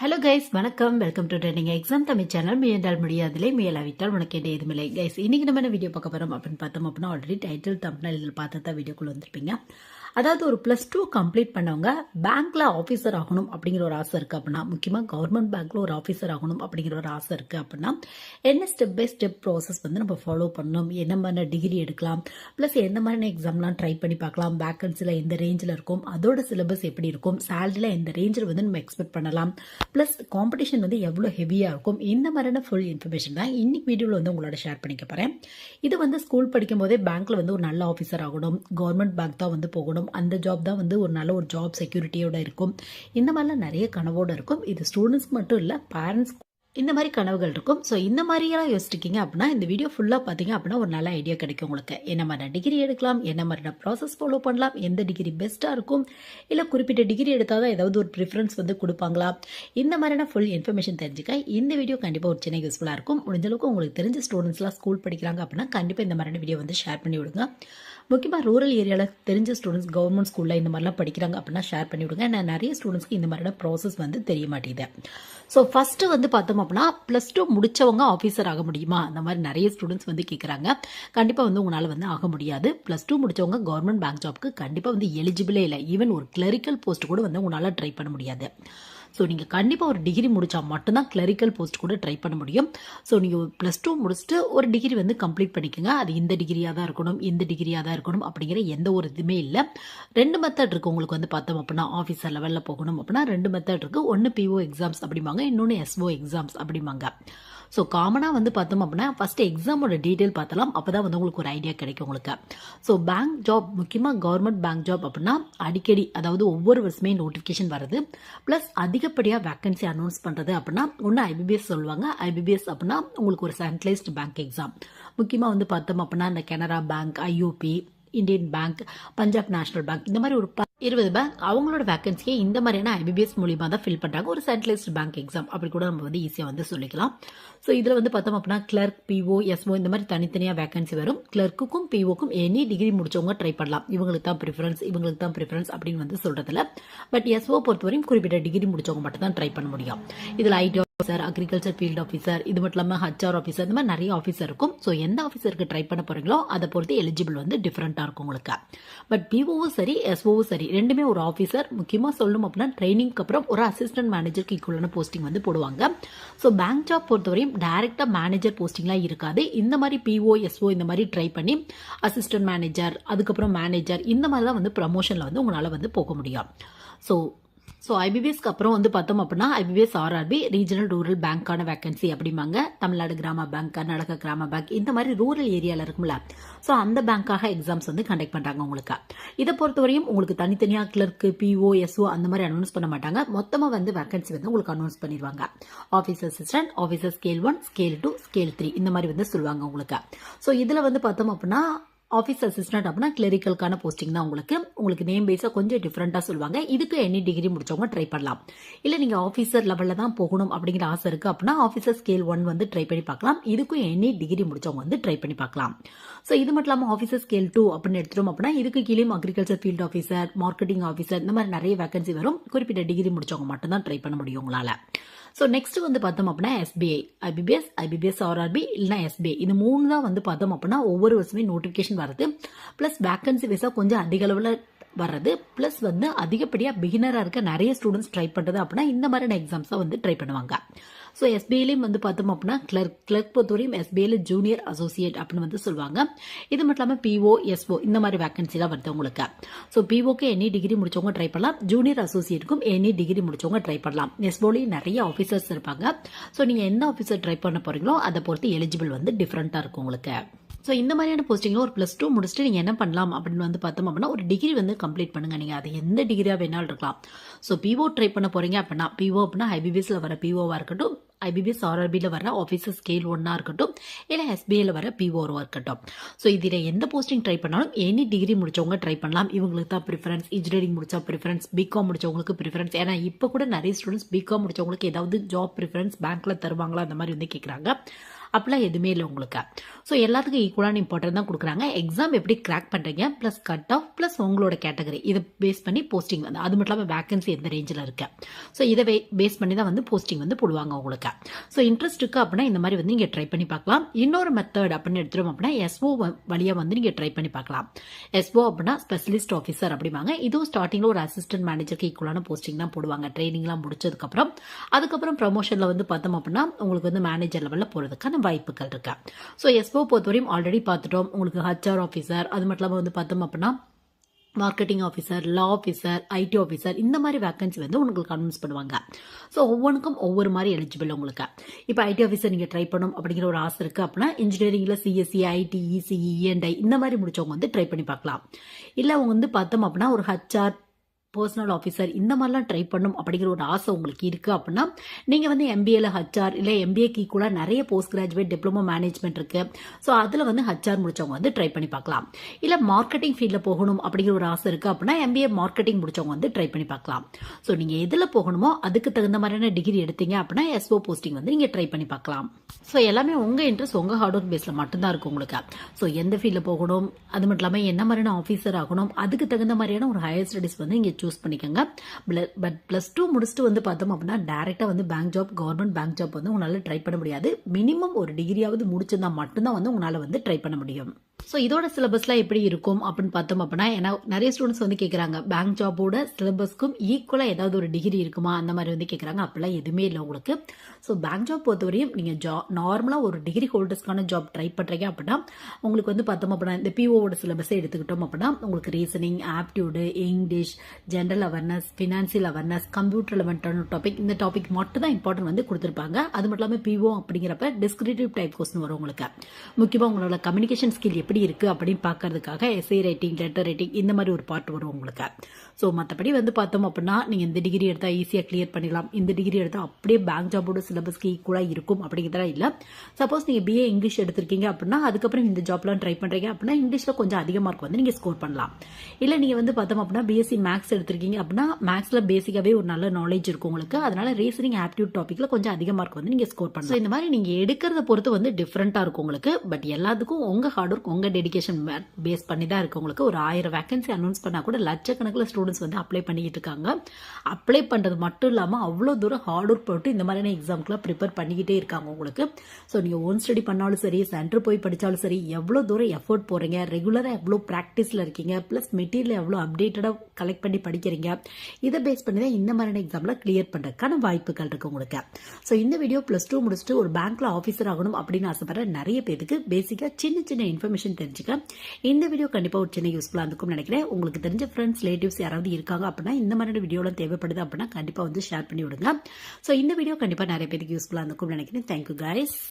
Hello guys வணக்கம். Welcome to trending exam Tamil channel முயன்றால் முடியாதில்லை. முயலாவிட்டால் உனக்கு என்ன எதுவுமில்லை. கைஸ் இன்னைக்கு நம்ம என்ன வீடியோ பார்க்க போகிறோம் அப்படின்னு பார்த்தோம் அப்படின்னா ஆல்ரெடி டைட்டில் தம்ப்னல் இதில் பார்த்து தான் வீடியோக்குள்ளே வந்திருப்பீங்க. அதாவது ஒரு ப்ளஸ் டூ கம்ப்ளீட் பண்ணவங்க பேங்க்ல ஆஃபீஸர் ஆகணும் அப்படிங்கிற ஒரு ஆசை இருக்கு அப்படின்னா முக்கியமாக கவர்மெண்ட் பேங்க்ல ஒரு ஆஃபீஸர் ஆகணும் அப்படிங்கிற ஒரு ஆசை இருக்கு அப்படின்னா என்ன ஸ்டெப் பை ஸ்டெப் ப்ராசஸ் வந்து நம்ம ஃபாலோ பண்ணணும்? என்ன மாதிரி டிகிரி எடுக்கலாம்? ப்ளஸ் எந்த மாதிரியான எக்ஸாம்லாம் ட்ரை பண்ணி பார்க்கலாம்? வேக்கன்சியில் எந்த ரேஞ்சில் இருக்கும்? அதோட சிலபஸ் எப்படி இருக்கும்? சேலரியில் எந்த ரேஞ்சில் வந்து நம்ம எக்ஸ்பெக்ட் பண்ணலாம்? ப்ளஸ் காம்படிஷன் வந்து எவ்வளோ ஹெவியாக இருக்கும்? இந்த மாதிரியான ஃபுல் இன்ஃபர்மேஷன் தான் இன்னைக்கு வீடியோவில் வந்து உங்களோட ஷேர் பண்ணிக்க போகிறேன் இது வந்து ஸ்கூல் படிக்கும் போதே பேங்க்ல வந்து ஒரு நல்ல ஆஃபீஸர் ஆகணும். கவர்மெண்ட் பேங்க் தான் வந்து போகணும். அந்த ஜாப் தான் வந்து ஒரு நல்ல ஒரு ஜாப் செக்யூரிட்டியோட இருக்கும். இந்த மாதிரிலாம் நிறைய கனவோடு இருக்கும். இது ஸ்டூடெண்ட்ஸ்க்கு மட்டும் இல்லை பேரண்ட்ஸ் இந்த மாதிரி கனவுகள் இருக்கும். ஸோ இந்த மாதிரியெல்லாம் யோசிச்சிருக்கீங்க அப்படின்னா இந்த வீடியோ ஃபுல்லாக பார்த்தீங்க அப்படின்னா ஒரு நல்ல ஐடியா கிடைக்கும் உங்களுக்கு. என்ன மாதிரி டிகிரி எடுக்கலாம் என்ன மாதிரி ப்ராசஸ் ஃபாலோ பண்ணலாம் எந்த டிகிரி பெஸ்ட்டாக இருக்கும் இல்லை குறிப்பிட்ட டிகிரி எடுத்தால் தான் ஏதாவது ஒரு ப்ரிஃபரன்ஸ் வந்து கொடுப்பாங்களா? இந்த மாதிரியான ஃபுல் இன்ஃபர்மேஷன் தெரிஞ்சுக்க இந்த வீடியோ கண்டிப்பாக ஒரு சின்ன யூஸ்ஃபுல்லாக இருக்கும். முடிஞ்சளவுக்கு உங்களுக்கு தெரிஞ்ச ஸ்டூடெண்ட்ஸ்லாம் ஸ்கூல் படிக்கிறாங்க அப்படின்னா கண்டிப்பாக இந்த மாதிரியான வீடியோ வந்து ஷேர் பண்ணி விடுங்க. முக்கியமாக ரூரல் ஏரியாவில் தெரிஞ்ச ஸ்டூடெண்ட்ஸ் கவர்மெண்ட் ஸ்கூலில் இந்த மாதிரிலாம் படிக்கிறாங்க அப்படின்னா ஷேர் பண்ணி விடுங்க. நான் நிறைய ஸ்டூடெண்ட்ஸ்க்கு இந்த மாதிரியான ப்ராசஸ் வந்து தெரிய மாட்டேங்குது. ஸோ ஃபஸ்ட்டு வந்து பார்த்தோம் அப்படின்னா ப்ளஸ் டூ முடித்தவங்க ஆஃபீஸர் ஆக முடியுமா? அந்த மாதிரி நிறைய ஸ்டூடெண்ட்ஸ் வந்து கேட்குறாங்க கண்டிப்பாக வந்து உங்களால் வந்து ஆக முடியாது. ப்ளஸ் டூ முடிச்சவங்க கவர்மெண்ட் பேங்க் ஜாப்க்கு கண்டிப்பாக வந்து எலிஜிபிளே இல்லை. ஈவன் ஒரு கிளரிக்கல் போஸ்ட் கூட வந்து உங்களால் ட்ரை பண்ண முடியாது. ஸோ நீங்கள் கண்டிப்பாக ஒரு டிகிரி முடித்தா மட்டும்தான் கிளரிக்கல் போஸ்ட் கூட ட்ரை பண்ண முடியும். ஸோ நீங்கள் ப்ளஸ் டூ முடிச்சுட்டு ஒரு டிகிரி வந்து கம்ப்ளீட் பண்ணிக்கோங்க. அது இந்த டிகிரியாக தான் இருக்கணும் இந்த டிகிரியாக தான் இருக்கணும் அப்படிங்கிற எந்த ஒரு இதுவுமே இல்லை. ரெண்டு மெத்தட் இருக்குது உங்களுக்கு வந்து பார்த்தோம் அப்படின்னா ஆஃபீஸர் லெவலில் போகணும் அப்படின்னா ரெண்டு மெத்தட் இருக்குது ஒன்று பிஓ எக்ஸாம்ஸ் அப்படிம்பாங்க இன்னொன்று எஸ்ஓ எக்ஸாம்ஸ் அப்படிம்பாங்க. ஸோ காமனாக வந்து பார்த்தோம் அப்படின்னா ஃபஸ்ட்டு எக்ஸாமோட டீட்டெயில் பார்த்தலாம் அப்போ தான் வந்து உங்களுக்கு ஒரு ஐடியா கிடைக்கும் உங்களுக்கு. ஸோ பேங்க் ஜாப் முக்கியமாக கவர்மெண்ட் பேங்க் ஜாப் அப்படின்னா அடிக்கடி அதாவது ஒவ்வொரு வருஷமே நோட்டிஃபிகேஷன் வருது ப்ளஸ் அதிக அதிகப்படியாக வேக்கன்சி அனௌன்ஸ் பண்ணுறது அப்படின்னா ஒன்று ஐபிபிஎஸ் சொல்லுவாங்க. ஐபிபிஎஸ் அப்படின்னா உங்களுக்கு ஒரு சென்ட்ரலைஸ்டு பேங்க் எக்ஸாம் முக்கியமாக வந்து பார்த்தோம் அப்படின்னா இந்த Canara bank IOB Indian bank Punjab national bank இந்த மாதிரி ஒரு இருபது பேங்க் அவங்களோட வேகன்சியை இந்த மாதிரியான ஐபிபிஎஸ் மூலியமாக தான் ஃபில் பண்ணுறாங்க ஒரு சென்ட்ரலைஸ்டு பேங்க் எக்ஸாம் அப்படி கூட நம்ம வந்து ஈஸியாக வந்து சொல்லிக்கலாம். ஸோ இதில் வந்து பார்த்தோம் அப்படின்னா கிளர்க் பிஓ எஸ்ஓ இந்த மாதிரி தனித்தனியாக வேகன்சி வரும். கிளர்க்குக்கும் பிஓக்கும் எனி டிகிரி முடிச்சவங்க ட்ரை பண்ணலாம். இவங்களுக்கு தான் ப்ரிஃபரன்ஸ் இவங்களுக்கு தான் ப்ரிஃபரன்ஸ் அப்படின்னு வந்து சொல்கிறதில்ல பட் எஸ்ஓ பொறுத்தவரையும் குறிப்பிட்ட டிகிரி முடிச்சவங்க மட்டும் தான் ட்ரை பண்ண முடியும். இதில் IT officer agriculture field officer இது மட்டும் இல்லாமல் ஹச்ஆர் ஆஃபீஸர் இந்த மாதிரி நிறைய ஆஃபீஸர் இருக்கும். ஸோ எந்த ஆஃபீஸருக்கு ட்ரை பண்ண போகிறீங்களோ அதை பொறுத்து எலிஜிபிள் வந்து டிஃப்ரெண்ட்டாக இருக்கும் உங்களுக்கு. பட் பிஓவும் சரி எஸ்ஓவும் சரி ரெண்டுமே ஒரு ஆஃபீஸர் முக்கியமாக சொல்லணும் அப்படின்னா ட்ரைனிங்க்கு அப்புறம் ஒரு அசிஸ்டன்ட் மேனேஜருக்கு ஈக்குவலான போஸ்டிங் வந்து போடுவாங்க. ஸோ பேங்க் ஜாப் பொறுத்தவரையும் டேரெக்டாக மேனேஜர் போஸ்டிங்லாம் இருக்காது. இந்த மாதிரி பிஓ எஸ்ஓ இந்த மாதிரி ட்ரை பண்ணி அசிஸ்டன்ட் மேனேஜர் அதுக்கப்புறம் மேனேஜர் இந்த மாதிரி தான் வந்து ப்ரமோஷனில் வந்து உங்களால் வந்து போக முடியும். ஸோ ஸோ ஐபிபிஎஸ்க்கு அப்புறம் வந்து பார்த்தோம் அப்படின்னா ஐபிபிஎஸ் ஆர்ஆர்பி ரீஜனல் ரூரல் பேங்க்கான வேகன்சி அப்படிம்பாங்க. தமிழ்நாடு கிராம பேங்க் கர்நாடக கிராம பேங்க் இந்த மாதிரி ரூரல் ஏரியாவில் இருக்கும்ல. ஸோ அந்த பேங்க்காக எக்ஸாம்ஸ் வந்து கண்டக்ட் பண்ணுறாங்க உங்களுக்கு. இதை பொறுத்தவரையும் உங்களுக்கு தனித்தனியாக கிளர்க்கு பிஓ எஸ்ஓ அந்த மாதிரி அனௌன்ஸ் பண்ண மாட்டாங்க. மொத்தமாக வந்து வேகன்சி வந்து உங்களுக்கு அனௌன்ஸ் பண்ணிடுவாங்க office assistant officer scale one scale two scale three இந்த மாதிரி வந்து சொல்லுவாங்க உங்களுக்கு. ஸோ இதில் வந்து பார்த்தோம் அப்படின்னா ஆஃபீஸ் அசிஸ்டன்ட் அப்படின்னா கிளரிக்கலுக்கான போஸ்டிங் தான் உங்களுக்கு. உங்களுக்கு நேம் பேஸாக கொஞ்சம் டிஃப்ரெண்ட்டாக சொல்லுவாங்க. இதுக்கு எனி டிகிரி முடிச்சவங்க ட்ரை பண்ணலாம். இல்லை நீங்கள் ஆஃபீஸர் லெவலில் தான் போகணும் அப்படிங்கிற ஆசை இருக்குது அப்படின்னா ஆஃபீஸர் ஸ்கேல் ஒன் வந்து ட்ரை பண்ணி பார்க்கலாம். இதுக்கும் எனி டிகிரி முடிச்சவங்க வந்து ட்ரை பண்ணி பார்க்கலாம். ஸோ இது மட்டும் இல்லாமல் ஆஃபீஸர் ஸ்கேல் டூ அப்படின்னு எடுத்துட்டோம் அப்படின்னா இதுக்கு கீழே agriculture field officer marketing officer இந்த மாதிரி நிறைய வேகன்சி வரும். குறிப்பிட்ட டிகிரி முடிச்சவங்க மட்டும் தான் ட்ரை பண்ண முடியும் உங்களால். ஸோ நெக்ஸ்ட் வந்து பார்த்தோம் அப்படின்னா எஸ்பிஐ ஐபிபிஎஸ் ஐபிபிஎஸ் ஆர்ஆர்பி இல்லைனா எஸ்பிஐ இது மூணு தான் வந்து பார்த்தோம் அப்படின்னா ஒவ்வொரு வருஷமே நோட்டிஃபிகேஷன் வருது ப்ளஸ் வேக்கன்சி வைஸாக கொஞ்சம் அதிக அளவில் வர்றது. ப்ளஸ் வந்து அதிகப்படியாக பிகினராக இருக்க நிறைய ஸ்டூடெண்ட்ஸ் ட்ரை பண்ணுறது அப்படின்னா இந்த மாதிரியான எக்ஸாம்ஸை வந்து ட்ரை பண்ணுவாங்க. ஸோ எஸ்பிஐலையும் வந்து பார்த்தோம் அப்படின்னா கிளர்க் கிளர்க் பொறுத்தவரையும் எஸ்பிஐல ஜூனியர் அசோசியேட் அப்படின்னு வந்து சொல்லுவாங்க. இது மட்டும் இல்லாமல் பிஓ எஸ்ஓ இந்த மாதிரி வேகன்சிலாம் வருது உங்களுக்கு. ஸோ பிஓக்கு எனி டிகிரி முடிச்சவங்க ட்ரை பண்ணலாம். ஜூனியர் அசோசியேட்டுக்கும் எனி டிகிரி முடிச்சவங்க ட்ரை பண்ணலாம். எஸ்போலையும் நிறைய ஆஃபீஸர்ஸ் இருப்பாங்க. ஸோ நீங்கள் என்ன ஆஃபீஸர் ட்ரை பண்ண போறீங்களோ அதை பொறுத்து எலிஜிபிள் வந்து டிஃப்ரெண்ட்டாக இருக்கும் உங்களுக்கு. ஸோ இந்த மாதிரியான போஸ்டிங்கில் ஒரு ப்ளஸ் டூ முடிச்சுட்டு நீங்கள் என்ன பண்ணலாம் அப்படின்னு வந்து பார்த்தோம் அப்படின்னா ஒரு டிகிரி வந்து கம்ப்ளீட் பண்ணுங்கள் நீங்கள் அது எந்த டிகிரியாக வேணாலும் இருக்கலாம். ஸோ பிஓ ட்ரை பண்ண போகிறீங்க அப்படின்னா பிஓ அப்படின்னா ஐபிபிஎஸ்சில் வர பிஓவாக இருக்கட்டும் ஐபிபிஎஸ் ஆர்ஆர்பியில் வர ஆஃபீஸர் ஸ்கேல் ஒன்னாக இருக்கட்டும் இல்லை எஸ்பிஐயில் வர பிஓவாக இருக்கட்டும். ஸோ இதில் எந்த போஸ்டிங் ட்ரை பண்ணாலும் எனி டிகிரி முடிச்சவங்க ட்ரை பண்ணலாம். இவங்களுக்கு தான் ப்ரிஃபரன்ஸ் இன்ஜினியரிங் முடிச்சா ப்ரிஃபரன்ஸ் பிகாம் முடிச்சவங்களுக்கு ப்ரிஃபரன்ஸ் ஏன்னா இப்போ கூட நிறைய ஸ்டூடெண்ட்ஸ் பிகாம் முடிச்சவங்களுக்கு ஏதாவது ஜாப் ப்ரிஃபரன்ஸ் பேங்க்கில் தருவாங்களா? அந்த மாதிரி வந்து கேட்குறாங்க அப்படிலாம் எதுவுமே இல்லை உங்களுக்கு. ஸோ எல்லாத்துக்கும் ஈக்குவலான இம்பார்ட்டன் தான் கொடுக்குறாங்க. எக்ஸாம் எப்படி கிராக் பண்ணுறீங்க ப்ளஸ் கட் ஆஃப் ப்ளஸ் உங்களோட கேட்டகரி இதை பேஸ் பண்ணி போஸ்டிங் வந்து அது மட்டும் இல்லாமல் வேகன்சி எந்த ரேஞ்சில் இருக்கு. ஸோ இதை பேஸ் பண்ணி தான் வந்து போஸ்டிங் வந்து போடுவாங்க உங்களுக்கு. ஸோ இன்ட்ரெஸ்ட் இருக்கு அப்படின்னா இந்த மாதிரி வந்து நீங்கள் ட்ரை பண்ணி பார்க்கலாம். இன்னொரு மெத்தட் அப்படின்னு எடுத்துட்டோம் அப்படின்னா எஸ்ஓ வழியாக வந்து நீங்கள் ட்ரை பண்ணி பார்க்கலாம். எஸ்ஓ அப்படின்னா ஸ்பெஷலிஸ்ட் ஆஃபீஸர் அப்படிம்பாங்க. இதுவும் ஸ்டார்டிங்கில் ஒரு அசிஸ்டன்ட் மேனேஜருக்கு ஈக்குவலான போஸ்டிங் தான் போடுவாங்க. ட்ரைனிங்லாம் முடிச்சதுக்கப்புறம் அதுக்கப்புறம் ப்ரமோஷனில் வந்து பார்த்தோம் அப்படின்னா உங்களுக்கு வந்து மேனேஜர் லெவலில் போகிறதுக்கான வாய்ப்புகள் இருக்கா? ஸோ எஸ்போ பொறுத்தவரையும் ஆல்ரெடி பார்த்துட்டோம். உங்களுக்கு ஹச்ஆர் ஆஃபீஸர் அது மட்டும் இல்லாமல் வந்து பார்த்தோம் அப்படின்னா marketing officer law officer IT officer இந்த மாதிரி வேக்கன்சி வந்து உங்களுக்கு அனௌன்ஸ் பண்ணுவாங்க. ஸோ ஒவ்வொன்றுக்கும் ஒவ்வொரு மாதிரி எலிஜிபிள் உங்களுக்கு. இப்போ ஐடி ஆஃபீஸர் நீங்கள் ட்ரை பண்ணணும் அப்படிங்கிற ஒரு ஆசை இருக்குது அப்படின்னா இன்ஜினியரிங்கில் சிஎஸ்சி ஐடி இசிஇ இஎன்ஐ இந்த மாதிரி முடிச்சவங்க வந்து ட்ரை பண்ணி பார்க்கலாம். இல்லை அவங்க வந்து பார்த்தோம் அப்படின்னா ஒரு ஹச்ஆர் பர்சனல் ஆஃபீஸர் இந்த மாதிரிலாம் ட்ரை பண்ணும் அப்படிங்கிற ஒரு ஆசை உங்களுக்கு இருக்குது அப்படின்னா நீங்கள் வந்து எம்பிஏல ஹச்ஆர் இல்லை எம்பிஏக்கு ஈக்குவலாக நிறைய போஸ்ட் கிராஜுவேட் டிப்ளமோ மேனேஜ்மெண்ட் இருக்குது ஸோ அதில் வந்து ஹச்ஆர் முடிச்சவங்க வந்து ட்ரை பண்ணி பார்க்கலாம். இல்லை மார்க்கெட்டிங் ஃபீல்டில் போகணும் அப்படிங்கிற ஒரு ஆசை இருக்குது அப்படின்னா எம்பிஏ மார்க்கெட்டிங் முடிச்சவங்க வந்து ட்ரை பண்ணி பார்க்கலாம். ஸோ நீங்கள் எதில் போகணுமோ அதுக்கு தகுந்த மாதிரியான டிகிரி எடுத்தீங்க அப்படின்னா எஸ்ஓ போஸ்டிங் வந்து நீங்கள் ட்ரை பண்ணி பார்க்கலாம். ஸோ எல்லாமே உங்கள் இன்ட்ரெஸ்ட் உங்கள் ஹார்ட் ஒர்க் பேஸில் மட்டும்தான் இருக்கும் உங்களுக்கு. ஸோ எந்த ஃபீல்டில் போகணும் அது மட்டும் இல்லாமல் என்ன மாதிரியான ஆஃபீஸர் ஆகணும் அதுக்கு தகுந்த மாதிரியான ஒரு ஹையர் ஸ்டடிஸ் வந்து இங்கே சூஸ் பண்ணிக்கோங்க. பட் ப்ளஸ் டூ முடிச்சுட்டு வந்து பார்த்தோம் அப்படின்னா டேரெக்டாக வந்து bank job government bank job வந்து உங்களால் ட்ரை பண்ண முடியாது. மினிமம் ஒரு டிகிரியாவது முடிச்சிருந்தா மட்டும்தான் வந்து உங்களால் வந்து ட்ரை பண்ண முடியும். ஸோ இதோட சிலபஸ்லாம் எப்படி இருக்கும் அப்படின்னு பார்த்தோம் அப்படின்னா ஏன்னா நிறைய ஸ்டூடெண்ட்ஸ் வந்து கேட்குறாங்க பேங்க் ஜாபோட சிலபஸ்க்கும் ஈக்குவலாக ஏதாவது ஒரு டிகிரி இருக்குமா? அந்த மாதிரி வந்து கேட்குறாங்க அப்படிலாம் எதுவுமே இல்லை உங்களுக்கு. ஸோ பேங்க் ஜாப் பொறுத்தவரையும் நீங்கள் ஜா நார்மலாக ஒரு டிகிரி ஹோல்டர்ஸ்க்கான ஜாப் ட்ரை பண்ணுறீங்க அப்படின்னா உங்களுக்கு வந்து பார்த்தோம் அப்படின்னா இந்த பிஓவோட சிலபஸை எடுத்துக்கிட்டோம் அப்படின்னா உங்களுக்கு reasoning aptitude English general awareness financial awareness computer லெவன்டான topic இந்த டாபிக் மட்டும் தான் இம்பார்ட்டன்ட் வந்து கொடுத்துருப்பாங்க. அது மட்டும் இல்லாமல் பிஓ அப்படிங்கிறப்ப டிஸ்கிரிப்டிவ் டைப் கொஸ்டின் வரும் உங்களுக்கு. முக்கியமாக உங்களோட கம்யூனிகேஷன் ஸ்கில் எப்படி இருக்கு அப்படின்னு பார்க்கறதுக்காக எஸ்ஐ ரைட்டிங் லெட்டர் ரைட்டிங் இந்த மாதிரி ஒரு பார்ட் வரும் உங்களுக்கு. ஸோ மற்றபடி வந்து பார்த்தோம் அப்படின்னா நீங்கள் இந்த டிகிரி எடுத்தால் ஈஸியாக கிளியர் பண்ணிடலாம். இந்த டிகிரி எடுத்தால் அப்படியே பேங்க் ஜாபோட சிலபஸ்க்கு ஈக்குவலாக இருக்கும் அப்படிங்கிறதெல்லாம் இல்லை. சப்போஸ் நீங்கள் பிஏ இங்கிலீஷ் எடுத்திருக்கீங்க அப்படின்னா அதுக்கப்புறம் இந்த ஜாப்லாம் ட்ரை பண்ணுறீங்க அப்படின்னா இங்கிலீஷில் கொஞ்சம் அதிக மார்க் வந்து நீங்கள் ஸ்கோர் பண்ணலாம். இல்லை நீங்கள் வந்து பார்த்தோம் அப்படின்னா பிஎஸ்சி மேக்ஸ் எடுத்திருக்கீங்க அப்படின்னா மேக்ஸில் பேசிக்காகவே ஒரு நல்ல நாலேஜ் இருக்கும் உங்களுக்கு. அதனால் ரீசனிங் ஆப்டியூட் டாப்பிக்கில் கொஞ்சம் அதிக மார்க் வந்து நீங்கள் ஸ்கோர் பண்ணலாம். இந்த மாதிரி நீங்கள் எடுக்கிறத பொறுத்து வந்து டிஃப்ரெண்ட்டாக இருக்கும் உங்களுக்கு. பட் எல்லாத்துக்கும் உங்கள் ஹார்ட் ஒர்க் உங்கள் டெடிகேஷன் பேஸ் பண்ணி தான் இருக்குது உங்களுக்கு ஒரு ஆயிரம் வேகன்சி அனௌன்ஸ் பண்ணால் கூட லட்சக்கணக்கில் ஸ்டூடெண்ட்ஸ் வந்து அப்ளை பண்ணிக்கிட்டு இருக்காங்க. அப்ளை பண்ணுறது மட்டும் இல்லாமல் அவ்வளோ தூரம் ஹார்ட் ஒர்க் போட்டு இந்த மாதிரியான எக்ஸாம்க்குலாம் ப்ரிப்பேர் பண்ணிக்கிட்டே இருக்காங்க உங்களுக்கு. ஸோ நீங்கள் ஓன் ஸ்டடி பண்ணாலும் சரி சென்டர் போய் படித்தாலும் சரி எவ்வளோ தூரம் எஃபோர்ட் போகிறீங்க ரெகுலராக எவ்வளோ ப்ராக்டிஸில் இருக்கீங்க? ப்ளஸ் மெட்டீரியல் எவ்வளோ அப்டேட்டடாக கலெக்ட் பண்ணி படிக்கிறீங்க? இதை பேஸ் பண்ணி தான் இந்த மாதிரியான எக்ஸாம்லாம் கிளியர் பண்ணுறதுக்கான வாய்ப்புகள் இருக்குது உங்களுக்கு. ஸோ இந்த வீடியோ ப்ளஸ் டூ முடிச்சுட்டு ஒரு பேங்க்கில் ஆஃபீஸர் ஆகணும் அப்படின்னு ஆசைப்படுற நிறைய பேருக்கு பேசிக்காக சின்ன சின்ன இன்ஃபர்மேஷன் தெரிஞ்சுக்க. இந்த வீடியோ கண்டிப்பாக ஒரு சின்ன யூஸ்ஃபுல்லாக இருக்கும்னு நினைக்கிறேன். உங்களுக்கு தெரிஞ்ச ஃப்ரெண்ட்ஸ் ரிலேட்டிவ்ஸ் யாராவது இருக்காங்க அப்படின்னா இந்த மாதிரியான வீடியோலாம் தேவைப்படுது அப்படின்னா கண்டிப்பாக வந்து ஷேர் பண்ணி விடுங்க. ஸோ இந்த வீடியோ கண்டிப்பாக நிறைய பேருக்கு யூஸ்ஃபுல்லாக இருக்கும்னு நினைக்கிறேன். Thank you guys